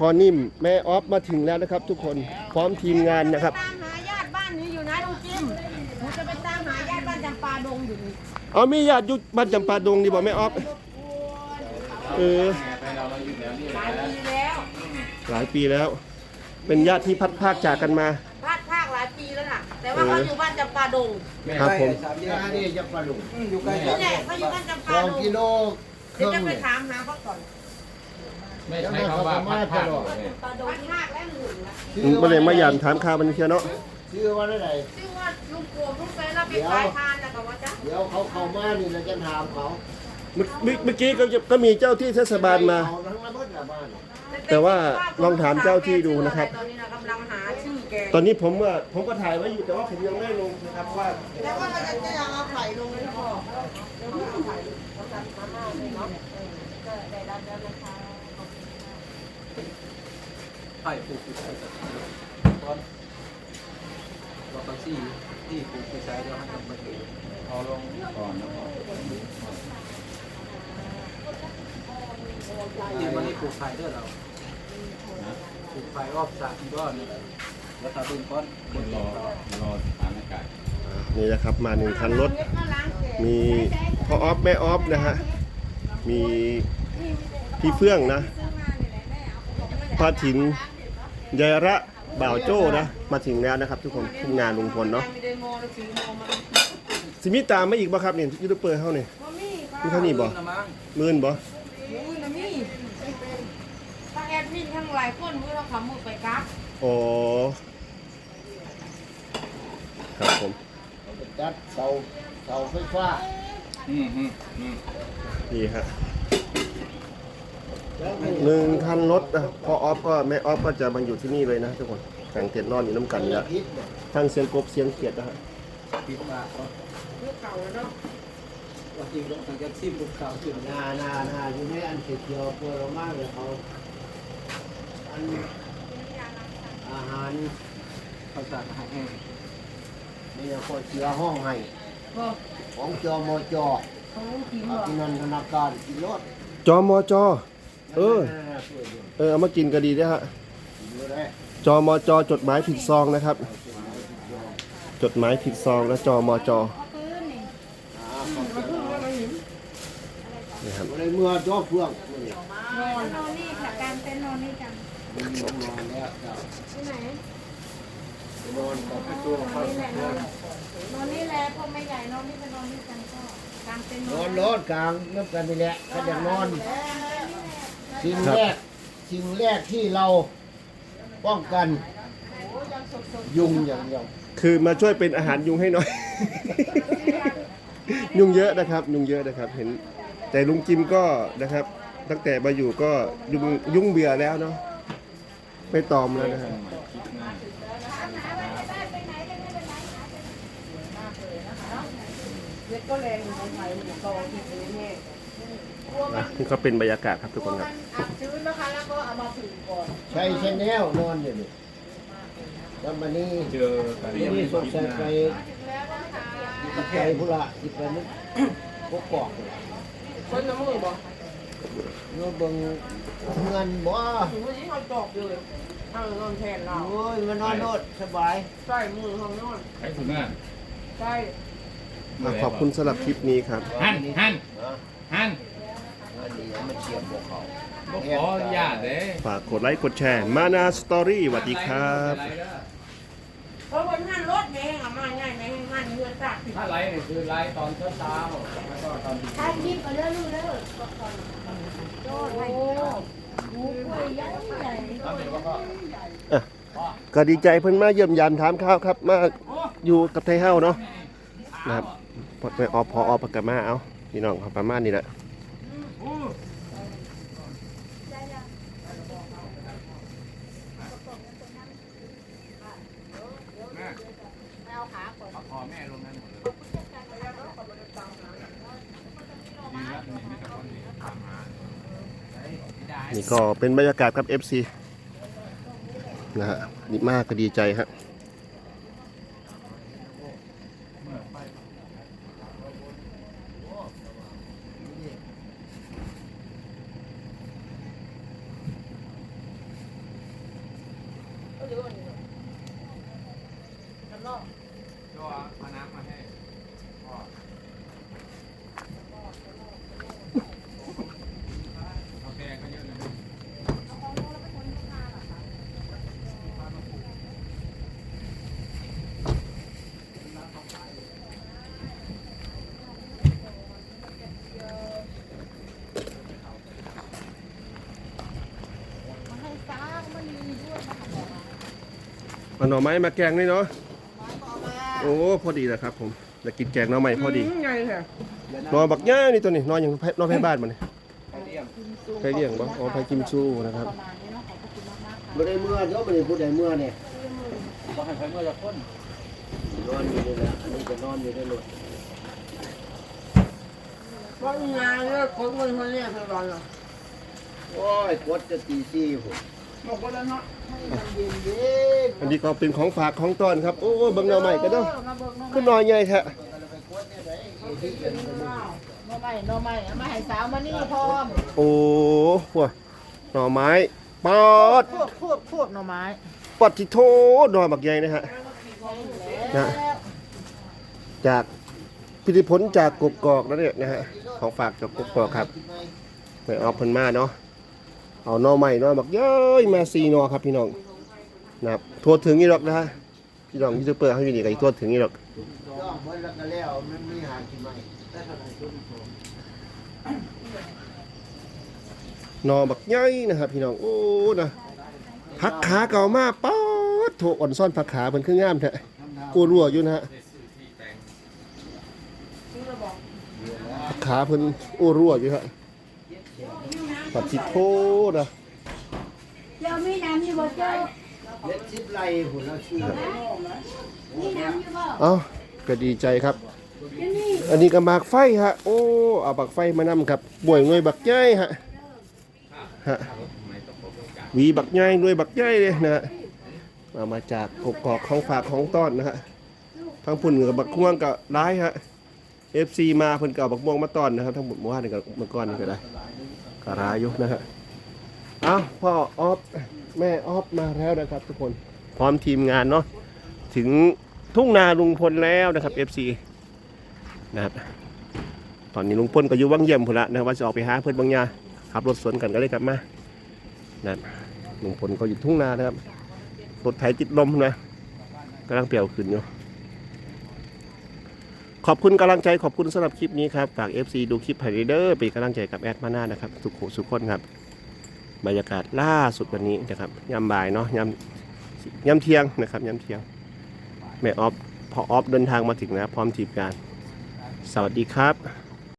พอนิ่มแม่ออฟมาถึงแล้วนะครับ ทุกคนพร้อมทีมงานนะครับ ตามหาญาติบ้านนี้อยู่นะลุงจิมหนูจะไปตามหาญาติบ้านจำปาดงอยู่นี่เอามีญาติอยู่บ้านจำปาดงดีบ่แม่ออฟเออหลายปีแล้วหลายปีแล้ว เป็นญาติที่พัดภาคจากกันมา พลาดภาคหลายปีแล้วน่ะ แต่ว่าเขาอยู่บ้านจำปาดงครับผม สามแยกนี่จะปลาดุกอยู่ใกล้นี่แหละเขาอยู่บ้านจำสปาองดงกิโลคเดี๋ยวรึ่งจะไปเนี่ยถามหาเขาก่อน ไม่ใช่คำว่าพัดภาคเลยปาดงภาคและหนึ่งละอืมบ่ได้มาหยามถามข่าวมันเชียวเนาะชื่อว่าอะไรชื่อว่าลุงโกมลุงไปรับไปขายทานแล้วก็ว่าจ้ะเดี๋ยวเขาเข้ามานี่เราจะถามเขาเมื่อเมื่อเมื่อกี้ก็ก็มีเจ้าที่เทศบาลมา เอทั้งระเบิดระบ้านแต่ว่าลองถามเจ้าที่ดูนะครับ ตอนนี้เรากำลังหาชื่อแกตอนนี้ผมว่าผมก็ถ่ายไว้อยู่แต่ว่าผมยังไม่ได้ลงนะครับว่าแต่ว่าเราจะจะยังเอาไข่ลงเลยพ่อเดี๋ยวเอาไข่เอาตัดมาหน้าเลยเนาะก็ได้รับแล้วนะคะ ไผ่ปลูกไปใช้ตอนเราตักซี่ที่ปลูกไปใช้แล้วให้มันเกิดเอลงก่อนนะครับที่มันนี่ปลูกไผ่ด้วยเราปลูกไผ่รอบสระอีกก้อนแล้วตาเป็นก้อนบนรอรอสถานอากาศนี่นะครับมาหนึ่งคันรถ มีพ่อออฟแม่ออฟนะฮะ มีพี่เฟื่องนะป้าถิน ยายระบ่าวโจ้นะ มาถึงแล้วนะครับ ทุกคนทุกงานลุงพลเนาะไม่ได้โมแล้วสีโมมาสิมีตามมาอีกบ่ครับเนี่ยยูทูบเบอร์เฮาเนี่ยบ่มีค่ะมีเท่านี้บ่นะมั้งหมื่นบ่มือนะมีทั้งแอดมินทั้งหลายคนมือเราขับมือไปกักอ๋อครับผมจัดเสาเสาไฟฟ้า อืมอืมอืมนี่ฮะ หนึ่งคันรถนะพอออฟก็แม่ออฟก็จะมาอยู่ที่นี่เลยนะทุกคนกางเต็นท์นอนอยู่น้ำกันนี่ละพิษเนี่ยทั้งเสียงกบเสียงเขียดนะฮะปิดปากเขาเรื่องเก่าแล้วเนาะว่าจริงแล้วทางแท็กซี่ปลูกข่าวขึ้นนานานาอยู่ในอันเขียวๆปวดมากเลยเขาอันอาหารเขาสารอาหารแห้งนี่คนเสียห้องให้บ่ของจมจของลุงจิมอาบ่กินันธนาการกินรถจอมอจอ เออนั่นๆๆช่วยอยู่เออเอามากินก็ดีนะฮะอยู่ได้จอมอจอจดหมายผิดซองนะครับ จดหมายผิดซองและจอมอจอนี่ครับในเมื่อจ้อเฟื่องนี่นอนนอนนี่ค่ะการเต้นนอนนี่กันนอนนอนแล้วเจ้าที่ไหนนอนกับตัวเขานี่แหละนอนนอนนี่แหละพอไม่ใหญ่นอนนี่ไปนอนนี่กันก็การเต้นนอนรถกลางน้ำกันนี่แหละก็จะนอน สิ่งแรกสิ่งแรกที่เราป้องกันยุงอย่างเดียวคือมาช่วยเป็นอาหารยุงให้หน่อย ยุงเยอะนะครับ ยุงเยอะนะครับ เห็น แต่ลุงจิมก็นะครับ ตั้งแต่มาอยู่ก็ยุงยุงเบื่อแล้วเนาะไม่ตอมแล้วนะฮะเล็กก็แรงอยู่ในไทยมันโตที่เป็นแม่ อะนี่ก็เป็นบรรยากาศครับทุกคนครับ อัดชื้นนะคะแล้วก็เอามาถึงก่อนใช้ชแนลนอนอยู่นี่แล้วมันนี่เจอกันนี่สงสัยไปไปพุระที่ไปนึกพวกกอกนี่คนน้ำมือบ่โน้เบิ่งเงินบ่ถึงวันนี้เขาจอกอยู่ทางนอนแทนเราโอ้ยมานอนโนดสบายใส่มือห้องนอนไอ้สุน่าใส่อะขอบคุณสำหรับคลิปนี้ครับ หันหันนะหัน อันนี้มันเชียบพวกเขาบอกขออนุญาตเด้ฝากกดไลค์กดแชร์มานาสตอรี่สวัสดีครับ เพราะวันนั้นรถแม่งอะมาง่ายแม่งมันเพื่อนตักถ้าไลฟ์เนี่ยคือไลฟ์ตอนเช้าเช้าๆแล้วก็ตอนถ่ายคลิปก็เรื่อยๆเรื่อยโอ้โหหูกล้วยยักษ์ใหญ่อะก็ดีใจเพิ่นมาเยี่ยมยามถามข้าวครับ มาอยู่กับไทยเฮาเนาะนะครับพอไปออพออปากกามาเอาพี่น้องครับประมาณนี้แหละ ขอแม่ลงนั้นหมดเลยดีแล้วนี่มีแต่คนนี้ตามหานี่ก็เป็นบรรยากาศกับ FC นะฮะนี่มากก็ดีใจฮะ อยู่นี่กันเนาะ ก็ เอาน้ำมาให้พ่อเอาก็เยอะเลยมาให้ฟ้ามันมีด้วยมาบอกมาเอาหน่อไม้มาแกงด้วยเนาะ โอ้พอดีแหละครับ ผมอยากกินแกงหน่อไม้พอดีไงเหรอหนอบักย่านี่ตัวนี้นอนอย่างแพนอนแพบ้านมันนี่ไอเดียมใครเลี้ยงบ่อ๋อไผกิมชูนะครับประมาณนี้เนาะขอบคุณมากๆค่ะ บ่ได้เมื่อเดี๋ยวบ่ได้ผู้ใดเมื่อเนี่ยบอกให้ใครเมื่อจะพ้นนอนอยู่นี่แหละอันนี้ก็นอนอยู่ในรถว่างานเนี่ยคนคนคนนี้คือวันเหรอโอ้ยกดจะตีซี่พุ่นบอกว่าแล้วเนาะ ให้มันเย็นเย็นอันนี้ก็เป็นของฝากของต้อนครับ โอ้เบิ่งหน่อไม้กันเนาะมาเบิกน้องขึ้นหน่อยใหญ่แท้ก็เลยไปกดเนี่ยได้ไอ้ที่เป็นกระดูกน้องใหม่น้องใหม่เอามาให้สาวมานี่พร้อมโอ้พวกหน่อไม้ปอดพวกพวกพวกหน่อไม้ปอดที่โทหน่อบักใหญ่นะฮะนะจากพิธีผลจากกกอกนั่นเนี่ยนะฮะของฝากจากกกอกครับไปออกเพิ่นมาเนาะ เอานอใหม่น่อบักเย้ยมาซีนอครับพี่น้องนะครับทั่วถึงนี่หรอกนะฮะพี่น้องยูทูบเบอร์เขาอยู่นี่ก็อีกทั่วถึงนี่หรอกย่อบักินใหม่แต่ถ้อยนะครับพี่น้องโอ้นะผักขาเก่ามากป๊อดโถอ่อนซ่อนผักขาเพิ่นคืองงามแท้กูรั่วอยู่นะฮะผักขาเพิ่นโอ้รั่วอยู่ฮะ ปัดทิโทนะเจ้ามีน้ำอยู่บ่เจ้าเล็ดชิดไรพุ่นแล้วชื่อมีน้ำอยู่บ่เอ้าก็ดีใจครับเดี๋ยวนี้อันนี้ก็หมากไฟฮะ โอ้เอาบักไฟมานำครับบ่วยหน่วยบักใหญ่ฮะฮะหวีบักใหญ่หน่วยบักใหญ่เลยนะฮะมามาจากกกอกของฝากของต้อนนะฮะทั้งพุ่นกับบักม่วงก็ร้ายฮะ FC มาเพิ่นเก็เอาบักม่วงมาตอนนะครับ ทั้งหมดเมื่อวานนี่ก็เมื่อก่อนนี่ก็ได้กร้ายอยู่นะฮะเอ้าพ่อออฟแม่ออฟมาแล้วนะครับทุกคนพร้อมทีมงานเนาะถึงทุ่งนาลุงพลแล้วนะครับ FC นะครับตอนนี้ลุงพลก็อยู่วังเยี่ยมพุ่นละนะครับว่าจะออกไปหาเพื่อนบางยาขับรถสวนกันก็เลยกลับมานะลุงพลก็อยู่ทุ่งนานะครับรถไถติดลมนะกำลังเปลี่ยวขึ้นอยู่ ขอบคุณกำลังใจขอบคุณสำหรับคลิปนี้ครับ ฝาก FC ดูคลิปไฮเดอร์เป็นกำลังใจกับแอดมาหน้านะครับ สุขสุขคนครับ บรรยากาศล่าสุดวันนี้นะครับยามบ่ายเนาะยามยามเที่ยงนะครับยามเที่ยงแม่ออฟพอออฟเดินทางมาถึงแล้วพร้อมทีมงาน สวัสดีครับ